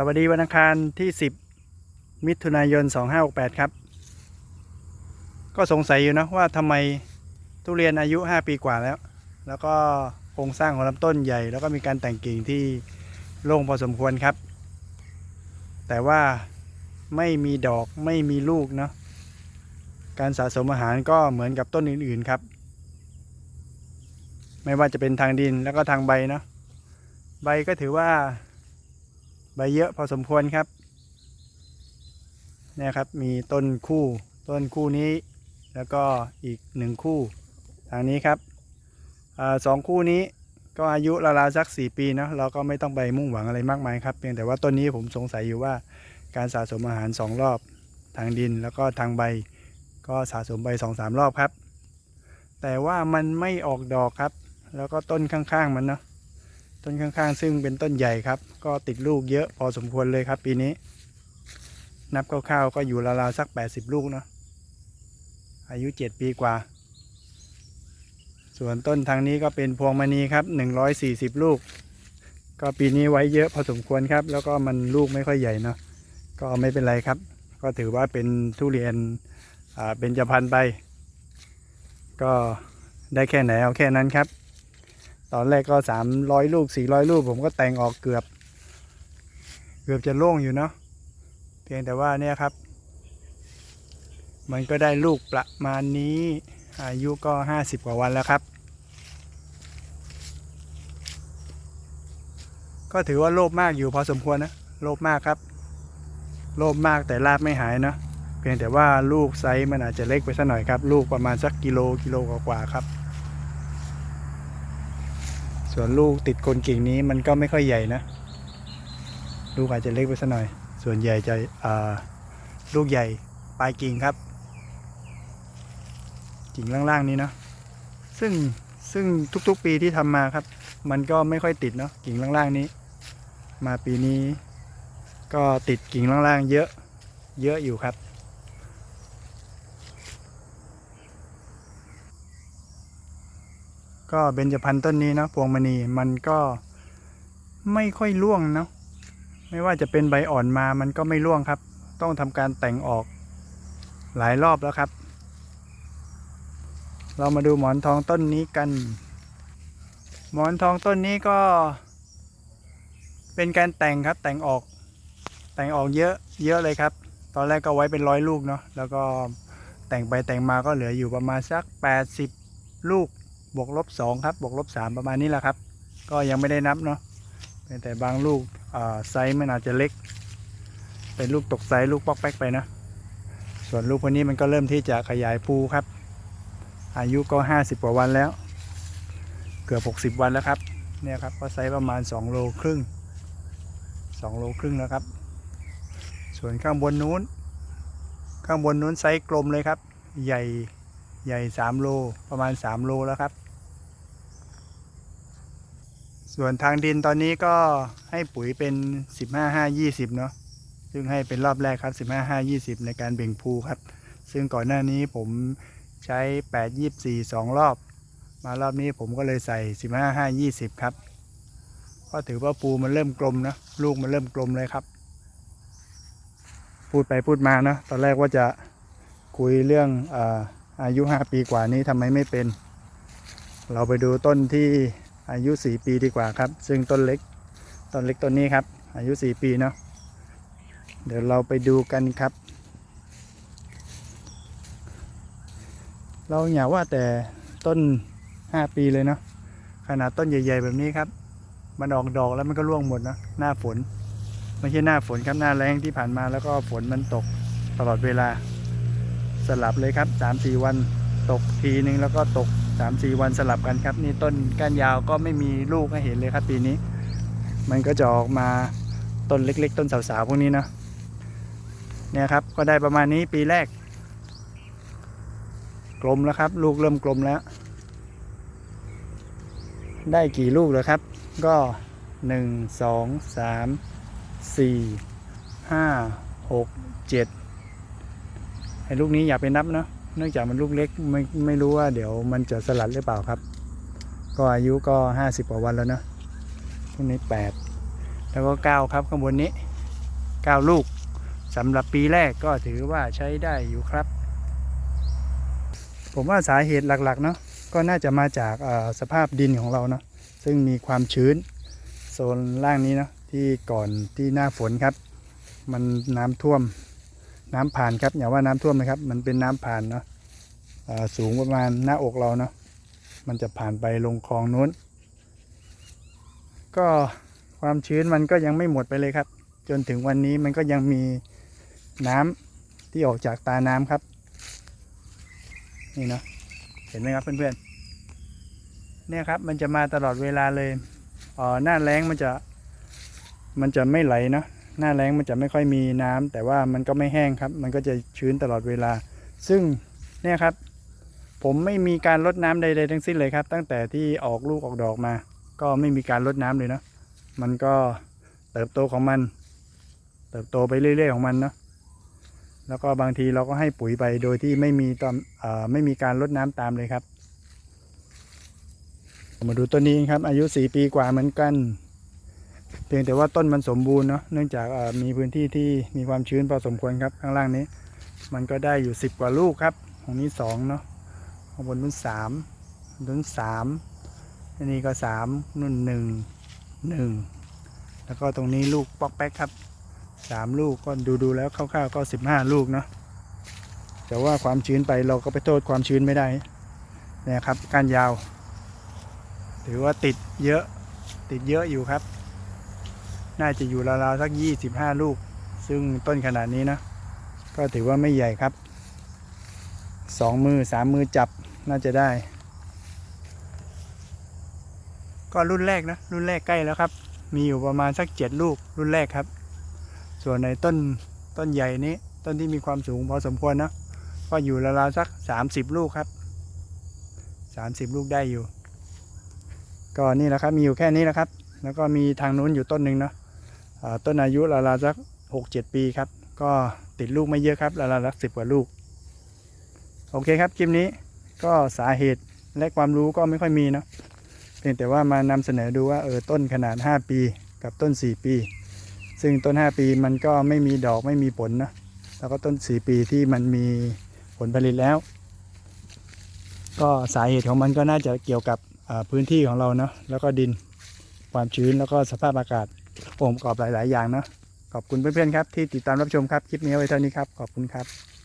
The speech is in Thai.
สวัสดีวันอังคารที่ 10 มิถุนายน 2568 ครับ ก็สงสัยอยู่นะว่าทำไมทุเรียนอายุ 5 ปีกว่าแล้ว แล้วก็โครงสร้างของลำต้นใหญ่ แล้วก็มีการแต่งกิ่งที่โล่งพอสมควรครับ แต่ว่าไม่มีดอกไม่มีลูกเนาะการสะสมอาหารก็เหมือนกับต้นอื่นๆครับ ไม่ว่าจะเป็นทางดินแล้วก็ทางใบเนาะใบก็ถือว่า ใบเยอะพอสมควรครับเนี่ยครับมีต้นคู่ต้นคู่นี้ แล้วก็อีกหนึ่งคู่ทางนี้ครับอสองคู่นี้ก็อายุราวๆสัก 4 ปีนะเราก็ไม่ต้องไปมุ่งหวังอะไรมากมายครับเพียงแต่ว่าต้นนี้ผมสงสัยอยู่ว่าการสะสมอาหาร 2 รอบทางดินแล้วก็ทางใบ ก็สะสมใบ2อสรอบครับ แต่ว่ามันไม่ออกดอกครับ แล้วก็ต้นข้างๆมันเนาะ ต้นข้างๆ ซึ่งเป็นต้นใหญ่ครับ ก็ติดลูกเยอะพอสมควรเลยครับปีนี้ นับคร่าวๆก็อยู่ราวๆสัก 80 ลูกเนาะอายุ 7 ปีกว่า ส่วนต้นทางนี้ก็เป็นพวงมณีครับ 140 ลูก ก็ปีนี้ไว้เยอะพอสมควรครับ แล้วก็มันลูกไม่ค่อยใหญ่เนาะก็ไม่เป็นไรครับ ก็ถือว่าเป็นทุเรียนอ่าเป็นจพันไป ก็ได้แค่ไหนเอาแค่นั้นครับ ตอนแรกก็สามร้อยลูกสี่ร้อยลูกผมก็แต่งออกเกือบ เกือบจะโล่งอยู่เนาะเพียงแต่ว่าเนี่ยครับ มันก็ได้ลูกประมาณนี้อายุก็ห้าสิบกว่าวันแล้วครับ ก็ถือว่าโลภมากอยู่พอสมควรนะโลภมากครับ โลภมากแต่ลาบไม่หายเนาะเพียงแต่ว่าลูกไซส์มันอาจจะเล็กไปสักหน่อยครับ ลูกประมาณสักกิโลกิโลกว่าๆครับ ส่วนลูกติดกลกิ่งนี้มันก็ไม่ค่อยใหญ่นะ ลูกอาจจะเล็กไปสักหน่อย ส่วนใหญ่จะลูกใหญ่ปลายกิ่งครับ กิ่งล่างๆนี้เนาะซึ่งซึ่งทุกๆปีที่ทำมาครับ มันก็ไม่ค่อยติดเนาะกิ่งล่างๆนี้ มาปีนี้ ก็ติดกิ่งล่างๆ เยอะเยอะอยู่ครับ ก็เบญจพรรณต้นนี้นะพวงมณีมันก็ไม่ค่อยร่วงเนาะไม่ว่าจะเป็นใบอ่อนมามันก็ไม่ร่วงครับ ต้องทำการแต่งออกหลายรอบแล้วครับ เรามาดูหมอนทองต้นนี้กัน หมอนทองต้นนี้ก็ เป็นการแต่งครับแต่งออก แต่งออกเยอะเยอะเลยครับ ตอนแรกก็ไว้เป็นร้อยลูกเนาะแล้วก็แต่งไปแต่งมาก็เหลืออยู่ประมาณสัก 80 ลูก บวกลบสองครับบวกลบสามประมาณนี้แหละครับ ก็ยังไม่ได้นับเนาะเป็นแต่บางลูกไซส์มันอาจจะเล็ก เป็นลูกตกไซส์ลูกปอกแป๊กไปนะ ส่วนลูกพวกนี้มันก็เริ่มที่จะขยายภูครับ อายุก็ 50 กว่าวันแล้ว เกือบ 60 วันแล้วครับเนี่ยครับก็ไซส์ประมาณ 2 โลครึ่ง 2 โลครึ่งแล้วครับ ส่วนข้างบนนู้น ข้างบนนู้นไซส์กลมเลยครับ ใหญ่ ใหญ่3โลประมาณ3โลแล้วครับ ส่วนทางดินตอนนี้ก็ให้ปุ๋ยเป็น15 5 20เนาะซึ่งให้เป็นรอบแรกครับ15 5 20ในการเบ่งภูครับ ซึ่งก่อนหน้านี้ผมใช้8 24 2รอบ มารอบนี้ผมก็เลยใส่15 5 20ครับก็ถือว่าปูมันเริ่มกลมนะลูกมันเริ่มกลมเลยครับ พูดไปพูดมานะตอนแรกว่าจะคุยเรื่องอ อายุ 5 ปีกว่านี้ทำไมไม่เป็น เราไปดูต้นที่อายุ 4 ปีดีกว่าครับ ซึ่งต้นเล็ก ต้นเล็กต้นนี้ครับ อายุ 4 ปีเนาะ เดี๋ยวเราไปดูกันครับ เราอย่าว่าแต่ต้น 5 ปีเลยเนาะ ขนาดต้นใหญ่ ๆ แบบนี้ครับ มันออกดอกแล้วมันก็ร่วงหมดนะ หน้าฝน ไม่ใช่หน้าฝนครับ หน้าแรงที่ผ่านมาแล้วก็ฝนมันตกตลอดเวลา สลับเลยครับ 3-4 วันตกทีนึงแล้วก็ตก 3-4 วันสลับกันครับ นี่ต้นก้านยาวก็ไม่มีลูกให้เห็นเลยครับปีนี้ มันก็จะออกมาต้นเล็ก ๆ ต้นสาวๆพวกนี้เนาะเนี่ยครับก็ได้ประมาณนี้ปีแรก กลมแล้วครับ ลูกเริ่มกลมแล้ว ได้กี่ลูกแล้วครับ ก็ 1 2 3 4 5 6 7 ไอ้ลูกนี้อย่าไปนับเนาะเนื่องจากมันลูกเล็กไม่ไม่รู้ว่าเดี๋ยวมันจะสลัดหรือเปล่าครับ ก็อายุก็ห้าสิบกว่าวันแล้วเนาะพวกนี้แปดแล้วก็เก้าครับข้างบนนี้ 9 ลูกสำหรับปีแรกก็ถือว่าใช้ได้อยู่ครับ ผมว่าสาเหตุหลักๆเนาะก็น่าจะมาจากสภาพดินของเราเนาะซึ่งมีความชื้นโซนล่างนี้เนาะที่ก่อนที่หน้าฝนครับ มันน้ำท่วม น้ำผ่านครับอย่าว่าน้ำท่วมนะครับ มันเป็นน้ำผ่านเนาะสูงประมาณหน้าอกเราเนาะมันจะผ่านไปลงคลองนู้น ก็ความชื้นมันก็ยังไม่หมดไปเลยครับ จนถึงวันนี้มันก็ยังมีน้ำที่ออกจากตาน้ำครับ นี่เนาะเห็นไหมครับเพื่อนๆเนี่ยครับมันจะมาตลอดเวลาเลยอ๋อหน้าแล้งมันจะมันจะไม่ไหลเนาะ หน้าแล้งมันจะไม่ค่อยมีน้ำแต่ว่ามันก็ไม่แห้งครับ มันก็จะชื้นตลอดเวลา ซึ่งเนี่ยครับ ผมไม่มีการลดน้ำใดๆทั้งสิ้นเลยครับ ตั้งแต่ที่ออกลูกออกดอกมา ก็ไม่มีการลดน้ำเลยเนาะมันก็เติบโตของมัน เติบโตไปเรื่อย ๆ ของมันเนาะแล้วก็บางทีเราก็ให้ปุ๋ยไปโดยที่ไม่มีตอนเอ่อไม่มีการลดน้ำตามเลยครับ มาดูต้นนี้ครับอายุ 4 ปีกว่าเหมือนกัน เพียงแต่ว่าต้นมันสมบูรณ์เนาะเนื่องจากมีพื้นที่ที่มีความชื้นพอสมควรครับข้างล่างนี้ มันก็ได้อยู่ 10 กว่าลูกครับของนี้2เนาะข้างบนนู้น3นู้น3อันนี้ก็3นู่น1 1แล้วก็ตรงนี้ลูกปอกแป๊กครับสามลูกก็ดูดูแล้วคร่าวๆก็สิบห้าลูกเนาะแต่ว่าความชื้นไปเราก็ไปโทษความชื้นไม่ได้นี่ยครับกานยาว ถือว่าติดเยอะติดเยอะอยู่ครับ น่าจะอยู่ราวๆสักยี่สิบห้าลูก ซึ่งต้นขนาดนี้นะ ก็ถือว่าไม่ใหญ่ครับสองมือสามมือจับน่าจะได้ ก็รุ่นแรกนะ รุ่นแรกใกล้แล้วครับ มีอยู่ประมาณสักเจ็ดลูก รุ่นแรกครับ ส่วนในต้นต้นใหญ่นี้ ต้นที่มีความสูงพอสมควรนะ ก็อยู่ราวๆสัก 30 ลูกครับ 30 ลูกได้อยู่ ก็นี่แหละครับ มีอยู่แค่นี้แหละครับแล้วก็มีทางนู้นอยู่ต้นหนึ่งเนาะ ต้นอายุราวๆสัก6-7ปีครับ ก็ติดลูกไม่เยอะครับราวๆสักสิบกว่าลูก โอเคครับคลิปนี้ก็สาเหตุและความรู้ก็ไม่ค่อยมีเนาะเพียงแต่ว่ามานำเสนอดูว่าเออต้นขนาด 5 ปีกับต้น 4 ปี ซึ่งต้น 5 ปีมันก็ไม่มีดอกไม่มีผลนะแล้วก็ต้น 4 ปีที่มันมีผลผลิตแล้ว ก็สาเหตุของมันก็น่าจะเกี่ยวกับพื้นที่ของเราเนาะแล้วก็ดินความชื้นแล้วก็สภาพอากาศ องค์ประกอบหลาย ๆ อย่างเนาะขอบคุณเพื่อน ๆ ครับที่ติดตามรับชมครับ คลิปนี้ไว้เท่านี้ครับ ขอบคุณครับ